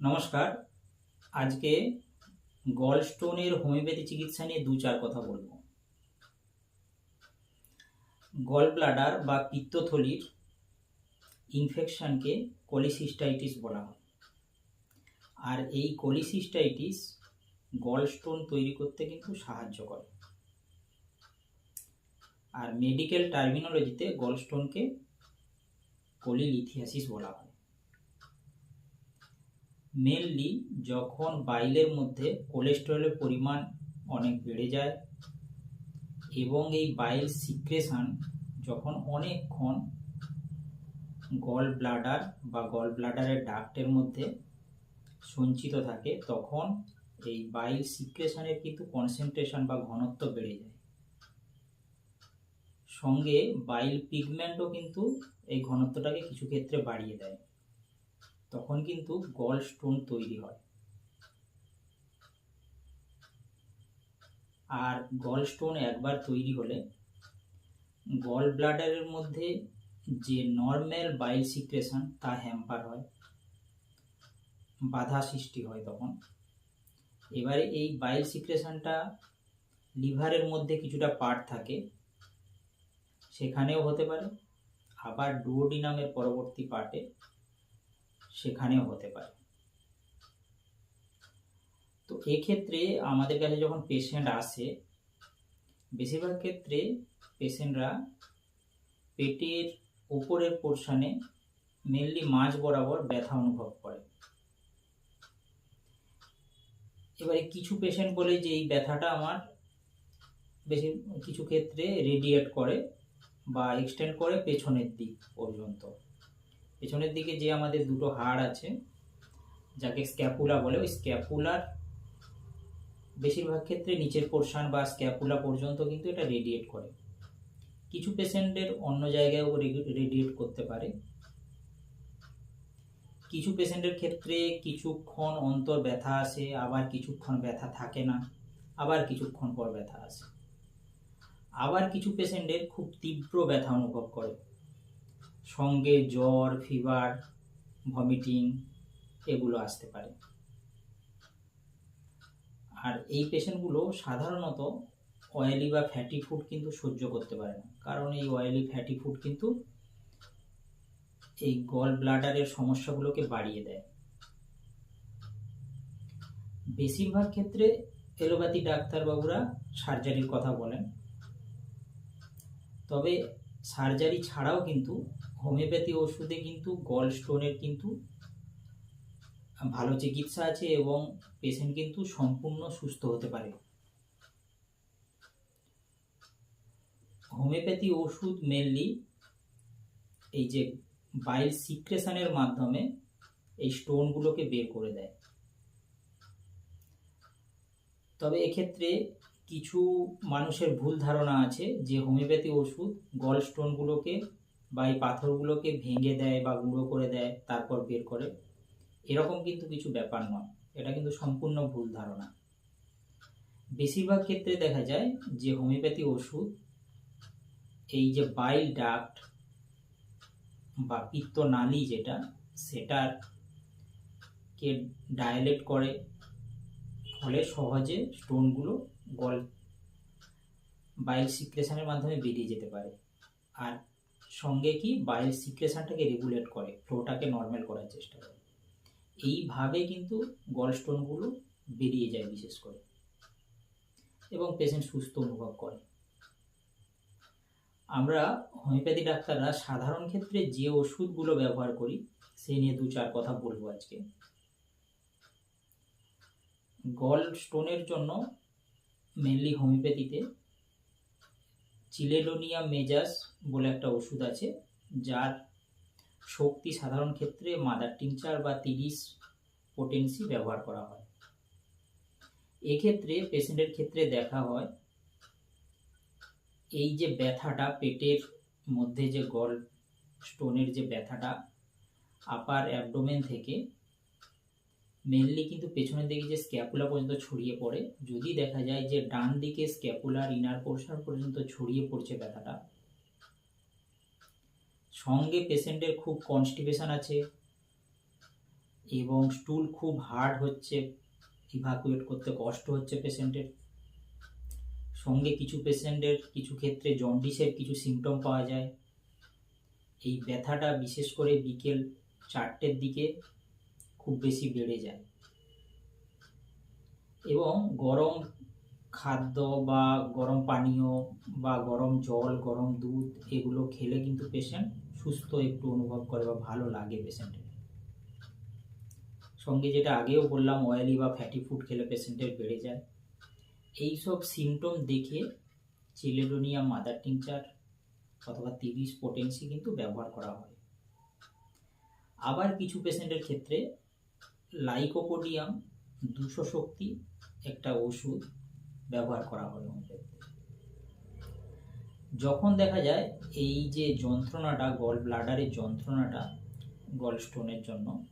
নমস্কার। আজকে গল স্টোনের হোমিওপ্যাথি চিকিৎসা নিয়ে দু চার কথা বলব। গল ব্লাডার বা পিত্তথলির ইনফেকশনকে কলিসিস্টাইটিস বলা হয়। আর এই কলিসিস্টাইটিস গল স্টোন তৈরি করতে কিন্তু সাহায্য করে। আর মেডিকেল টার্মিনোলজিতে গল স্টোনকে কলিলিথিয়াসিস বলা হয়। মেনলি যখন বাইলের মধ্যে কোলেস্টেরলের পরিমাণ অনেক বেড়ে যায় এবং এই বাইল সিক্রেশন যখন অনেকক্ষণ গল ব্লাডার বা গল ব্লাডারের ডাক্টের মধ্যে সঞ্চিত থাকে, তখন এই বাইল সিক্রেশনের কিন্তু কনসেন্ট্রেশন বা ঘনত্ব বেড়ে যায়। সঙ্গে বাইল পিগমেন্টও কিন্তু এই ঘনত্বটাকে কিছু ক্ষেত্রে বাড়িয়ে দেয়। তখন কিন্তু গল স্টোন তৈরি হয়। আর গল স্টোন একবার তৈরি হলে গল ব্লাডারের মধ্যে যে নর্মাল বাইল সিক্রেশন তা হ্যাম্পার হয়। বাধা সৃষ্টি হয় তখন। এবারে এই বাইল সিক্রেশনটা লিভারের মধ্যে কিছুটা পার্ট থাকে, সেখানেও হতে পারে। আবার ডুওডিনামের পরবর্তী পার্টে সেখানেও হতে পারে। তো এক্ষেত্রে আমাদের কাছে যখন পেশেন্ট আসে, বেশিরভাগ ক্ষেত্রে পেশেন্টরা পেটের উপরের পোর্শনে মেনলি মাঝ বরাবর ব্যথা অনুভব করে। এবারে কিছু পেশেন্ট বলে যে, এই ব্যথাটা আমার বেশি, কিছু ক্ষেত্রে রেডিয়েট করে বা এক্সটেন্ড করে পেছনের দিক পর্যন্ত। পেছনের দিকে যে আমাদের দুটো হাড় আছে, যাকে স্ক্যাপুলা বলে, ওই স্ক্যাপুলার বেশিরভাগ ক্ষেত্রে নিচের পোর্শন বা স্ক্যাপুলা পর্যন্ত কিন্তু এটা রেডিয়েট করে। কিছু পেশেন্টের অন্য জায়গায়ও রেডিয়েট করতে পারে। কিছু পেশেন্টের ক্ষেত্রে কিছুক্ষণ অন্তর ব্যথা আসে, আবার কিছুক্ষণ ব্যথা থাকে না, আবার কিছুক্ষণ পর ব্যথা আসে। আবার কিছু পেশেন্টের খুব তীব্র ব্যথা অনুভব করে। সঙ্গে জ্বর ফিভার ভমিটিং এগুলো আসতে পারে। আর এই পেশেন্টগুলো সাধারণত অয়েলি বা ফ্যাটি ফুড কিন্তু সহ্য করতে পারে না। কারণ এই অয়েলি ফ্যাটি ফুড কিন্তু এই গল ব্লাডারের সমস্যাগুলোকে বাড়িয়ে দেয়। বেশিরভাগ ক্ষেত্রে এলোপ্যাথি ডাক্তারবাবুরা সার্জারির কথা বলেন। তবে সার্জারি ছাড়াও কিন্তু হোমিওপ্যাথি ওষুধে কিন্তু গল স্টোনের কিন্তু ভালো চিকিৎসা আছে এবং পেশেন্ট কিন্তু সম্পূর্ণ সুস্থ হতে পারে। হোমিওপ্যাথি ওষুধ মেনলি এই যে বাইল সিক্রেশনের মাধ্যমে এই স্টোনগুলোকে বের করে দেয়। তবে এক্ষেত্রে কিছু মানুষের ভুল ধারণা আছে যে হোমিওপ্যাথি ওষুধ গল স্টোনগুলোকে বা এই পাথরগুলোকে ভেঙে দেয় বা গুঁড়ো করে দেয়, তারপর বের করে, এরকম কিন্তু কিছু ব্যাপার নয়। এটা কিন্তু সম্পূর্ণ ভুল ধারণা। বেশিরভাগ ক্ষেত্রে দেখা যায় যে হোমিওপ্যাথি ওষুধ, এই যে বাইল ডাক্ট বা পিত্ত নালী যেটা, সেটার কে ডায়ালেট করে, ফলে সহজে স্টোনগুলো গল বাইল সিক্রেশনের মাধ্যমে বেরিয়ে যেতে পারে। আর সঙ্গে কি বাইল সিক্রেশনটাকে রেগুলেট করে ফ্লোটাকে নর্মাল করার চেষ্টা করে। এইভাবে কিন্তু গল স্টোনগুলো বেরিয়ে যায় বিশেষ করে এবং পেশেন্ট সুস্থ অনুভব করে। আমরা হোমিওপ্যাথি ডাক্তাররা সাধারণ ক্ষেত্রে যে ওষুধগুলো ব্যবহার করি, সে নিয়ে দু চার কথা বলব আজকে। গল স্টোনের জন্য মেনলি হোমিওপ্যাথিতে চিলেডোনিয়া মেজাস বলে একটা ওষুধ আছে, যার শক্তি সাধারণ ক্ষেত্রে মাদার টিংচার বা তিরিশ পোটেন্সি ব্যবহার করা হয়। এক্ষেত্রে পেশেন্টের ক্ষেত্রে দেখা হয়, এই যে ব্যথাটা, পেটের মধ্যে যে গল স্টোনের যে ব্যথাটা আপার অ্যাবডোমেন থেকে মেনলি কিন্তু পেছনের দিকে যে স্ক্যাপুলা পর্যন্ত ছড়িয়ে পড়ে, যদি দেখা যায় যে ডান দিকে স্ক্যাপুলার ইনার পোর্শন পর্যন্ত ছড়িয়ে পড়ছে ব্যথাটা, সঙ্গে পেশেন্টের খুব কনস্টিপেশন আছে এবং স্টুল খুব হার্ড হচ্ছে ইভাকুয়েট করতে কষ্ট হচ্ছে পেশেন্টের সঙ্গে কিছু পেশেন্টের কিছু ক্ষেত্রে জন্ডিসের কিছু সিমটম পাওয়া যায়। এই ব্যথাটা বিশেষ করে বিকেল চারটের দিকে খুব বেশি বেড়ে যায়। এবং গরম খাদ্য বা গরম পানীয় বা গরম জল, গরম দুধ এগুলো খেলে কিন্তু পেশেন্ট সুস্থ একটু অনুভব করে বা ভালো লাগে পেশেন্টের সঙ্গে যেটা আগেও বললাম অয়েলি বা ফ্যাটি ফুড খেলে পেশেন্টের বেড়ে যায়। এই সব সিমটম দেখে চিলেডোনিয়াম মাদার টিংচার অথবা তিরিশ পোটেন্সি কিন্তু ব্যবহার করা হয়। আবার কিছু পেশেন্টের ক্ষেত্রে লাইকোপোডিয়াম দুশো শক্তি একটা ওষুধ ব্যবহার করা হোমিওপ্যাথিতে যখন দেখা যায় এই যে যন্ত্রণাটা গল ব্লাডারের যন্ত্রণাটা গল স্টোনের জন্য,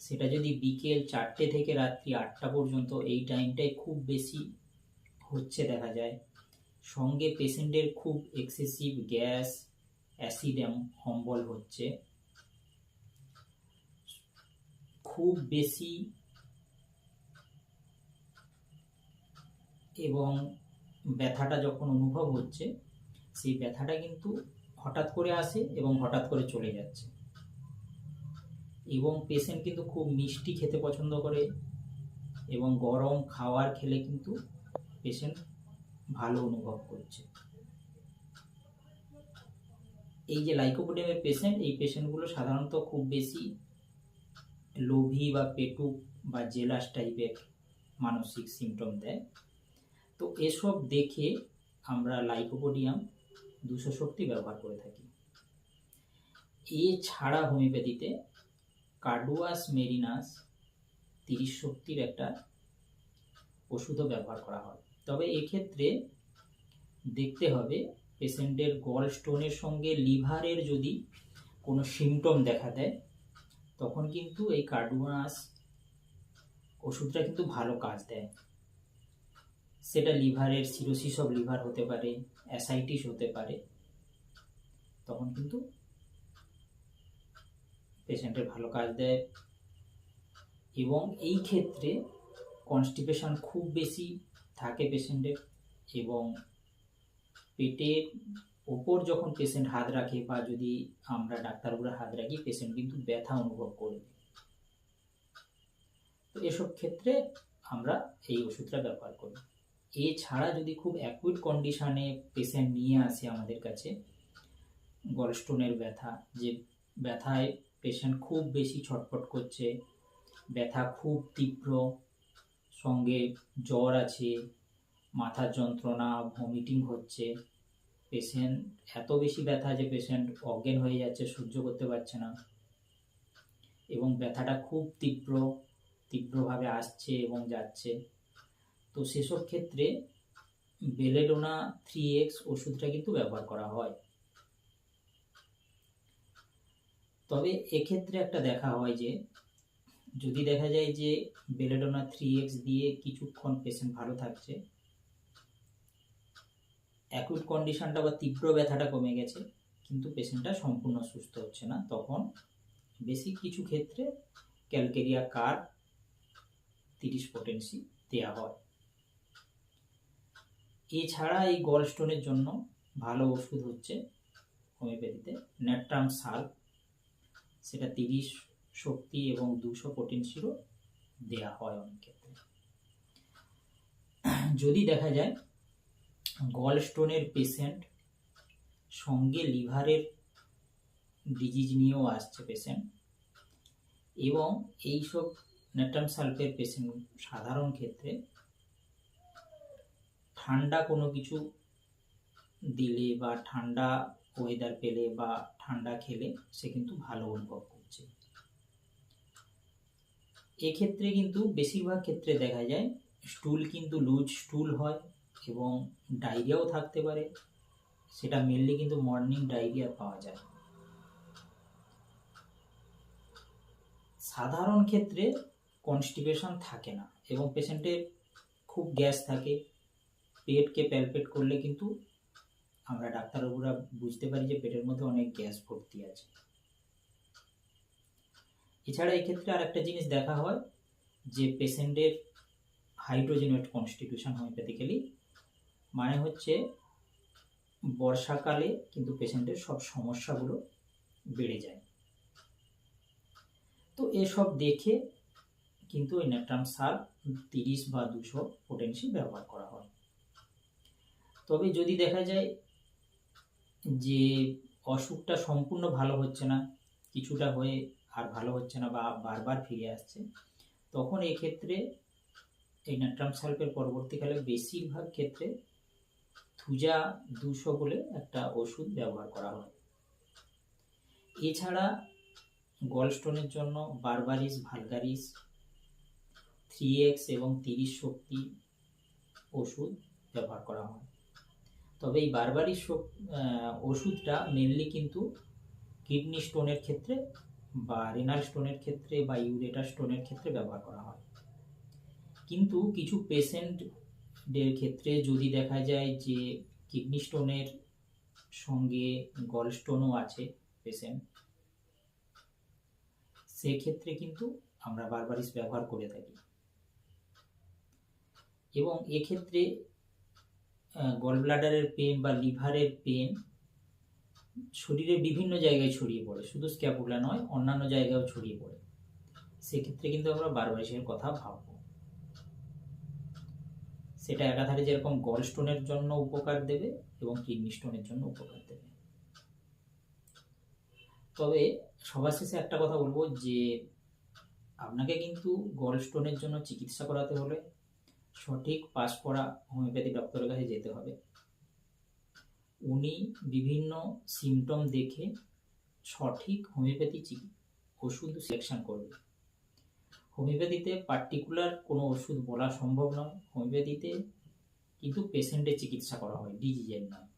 সেটা যদি বিকেল চারটে থেকে রাত্রি আটটা পর্যন্ত এই টাইমটায় খুব বেশি হচ্ছে দেখা যায়। সঙ্গে পেশেন্টের খুব এক্সেসিভ গ্যাস অ্যাসিড অম্বল হচ্ছে। খুব বেশি এবং ব্যথাটা যখন অনুভব হচ্ছে, সেই ব্যথাটা কিন্তু হঠাৎ করে আসে এবং হঠাৎ করে চলে যাচ্ছে। এবং পেশেন্ট কিন্তু খুব মিষ্টি খেতে পছন্দ করে এবং গরম খাওয়ার খেলে কিন্তু পেশেন্ট ভালো অনুভব করছে। এই যে লাইকোপোডিয়ামের পেশেন্ট এই পেশেন্টগুলো সাধারণত খুব বেশি লোভী বা পেটুক বা জেলাস টাইপের মানসিক সিমটম দেয়। তো এসব দেখে আমরা লাইকোপোডিয়াম দুশো শক্তি ব্যবহার করে থাকি। এছাড়া হোমিওপ্যাথিতে কার্ডুয়াস মেরিনাস তিরিশ শক্তির একটা ওষুধও ব্যবহার করা হয়। তবে এক্ষেত্রে দেখতে হবে পেশেন্টের গল স্টোনের সঙ্গে লিভারের যদি কোনো সিমটম দেখা দেয় তখন কিন্তু এই কার্ডুয়াস ওষুধটা কিন্তু ভালো কাজ দেয়। সেটা লিভারের সিরোসিস অফ লিভার হতে পারে, অ্যাসাইটিস হতে পারে। তখন কিন্তু পেশেন্টের ভালো কাজ দেয় এবং এই ক্ষেত্রে কনস্টিপেশন খুব বেশি থাকে পেশেন্টের এবং পেটের ওপর যখন পেশেন্ট হাত রাখে বা যদি আমরা ডাক্তারবাবুরা হাত রাখি পেশেন্ট কিন্তু ব্যথা অনুভব করবে তো এসব ক্ষেত্রে আমরা এই ওষুধটা ব্যবহার করি। এছাড়া যদি খুব অ্যাকুইট কন্ডিশানে পেশেন্ট নিয়ে আসে আমাদের কাছে গলস্টোনের ব্যথা, যে ব্যথায় পেশেন্ট খুব বেশি ছটফট করছে, ব্যথা খুব তীব্র, সঙ্গে জ্বর আছে, মাথার যন্ত্রণা ভমিটিং হচ্ছে পেশেন্ট এত বেশি ব্যথা যে পেশেন্ট অজ্ঞান হয়ে যাচ্ছে, সহ্য করতে পারছে না। এবং ব্যথাটা খুব তীব্র, তীব্রভাবে আসছে এবং যাচ্ছে। তো সেসব ক্ষেত্রে বেলেডোনা থ্রি এক্স ওষুধটা কিন্তু ব্যবহার করা হয়। তবে এক্ষেত্রে একটা দেখা হয় যে, যদি দেখা যায় যে বেলেডোনা থ্রি এক্স দিয়ে কিছুক্ষণ পেশেন্ট ভালো থাকছে অ্যাকুইট কন্ডিশনটা বা তীব্র ব্যথাটা কমে গেছে, কিন্তু পেশেন্টটা সম্পূর্ণ সুস্থ হচ্ছে না। তখন বেশি কিছু ক্ষেত্রে ক্যালকেরিয়া কার তিরিশ পোটেন্সি দেওয়া হয়। এছাড়া এই গল স্টোনের জন্য ভালো ওষুধ হচ্ছে হোমিওপ্যাথিতে ন্যাট্রাম সাল। সেটা তিরিশ শক্তি এবং দুশো পোটেন্সিরও দেওয়া হয় অনেক ক্ষেত্রে। যদি দেখা যায় গল স্টোনের পেশেন্ট সঙ্গে লিভারের ডিজিজ নিয়েও আসছে পেশেন্ট এবং এইসব নেট্রাম সালফের পেশেন্ট সাধারণ ক্ষেত্রে ঠান্ডা কোনো কিছু দিলে বা ঠান্ডা ওয়েদার পেলে বা ঠান্ডা খেলে সে কিন্তু ভালো অনুভব করছে। এক্ষেত্রে কিন্তু বেশিরভাগ ক্ষেত্রে দেখা যায় স্টুল কিন্তু লুজ স্টুল হয়। এবং ডায়রিয়াও থাকতে পারে। সেটা মেনলি কিন্তু মর্নিং ডায়রিয়া পাওয়া যায়। সাধারণ ক্ষেত্রে কনস্টিপেশন থাকে না এবং পেশেন্টের খুব গ্যাস থাকে। পেটকে প্যালপেট করলে কিন্তু আমরা ডাক্তারবাবুরা বুঝতে পারি যে পেটের মধ্যে অনেক গ্যাস ভর্তি আছে। এছাড়া এক্ষেত্রে আর একটা জিনিস দেখা হয় যে পেশেন্টের হাইড্রোজেনেট কনস্টিটিউশন হোমিওপ্যাথিক্যালি মানে হচ্ছে বর্ষাকালে কিন্তু পেশেন্টের সব সমস্যাগুলো বেড়ে যায়। তো এসব দেখে কিন্তু ওই ন্যাট্রাম সার তিরিশ বা দুশো পোটেন্সি ব্যবহার করা হয়। তবে যদি দেখা যায় যে অসুখটা সম্পূর্ণ ভালো হচ্ছে না, কিছুটা হয়ে আর ভালো হচ্ছে না বা বারবার ফিরে আসছে, তখন এক্ষেত্রে এই নাট্রাম সালফের পরবর্তীকালে বেশিরভাগ ক্ষেত্রে থুজা দুশো বলে একটা ওষুধ ব্যবহার করা হয়। এছাড়া গলস্টোনের জন্য বারবারিস, ভালগারিস, থ্রি এক্স এবং তিরিশ শক্তি ওষুধ ব্যবহার করা হয়। তবে এই বারবারিস ওষুধটা মেনলি কিন্তু কিডনি স্টোনের ক্ষেত্রে বা রেনাল স্টোনের ক্ষেত্রে বা ইউরেটার স্টোনের ক্ষেত্রে ব্যবহার করা হয়। কিন্তু কিছু পেশেন্টদের ক্ষেত্রে যদি দেখা যায় যে কিডনি স্টোনের সঙ্গে গল স্টোনও আছে পেশেন্ট সেক্ষেত্রে কিন্তু আমরা বারবারিস ব্যবহার করে থাকি। এবং এক্ষেত্রে গল ব্লাডারের পেন বা লিভারের পেন শরীরের বিভিন্ন জায়গায় ছড়িয়ে পড়ে। শুধু স্ক্যাপুলা নয়, অন্যান্য জায়গায়ও ছড়িয়ে পড়ে। সেক্ষেত্রে কিন্তু আমরা বারবারিসের কথা ভাবব। সেটা একাধারে যেরকম গল স্টোনের জন্য উপকার দেবে এবং কিডনি স্টোনের জন্য উপকার দেবে। তবে সবার শেষে একটা কথা বলব যে, আপনাকে কিন্তু গল স্টোনের জন্য চিকিৎসা করাতে হলে সঠিক পাশ করা হোমিওপ্যাথি ডক্টরের কাছে যেতে হবে। উনি বিভিন্ন সিমটম দেখে সঠিক হোমিওপ্যাথি ওষুধ সিলেকশন করবে। হোমিওপ্যাথিতে পার্টিকুলার কোনো ওষুধ বলা সম্ভব নয়। হোমিওপ্যাথিতে কিন্তু পেশেন্টের চিকিৎসা করা হয় ডিজিজের নয়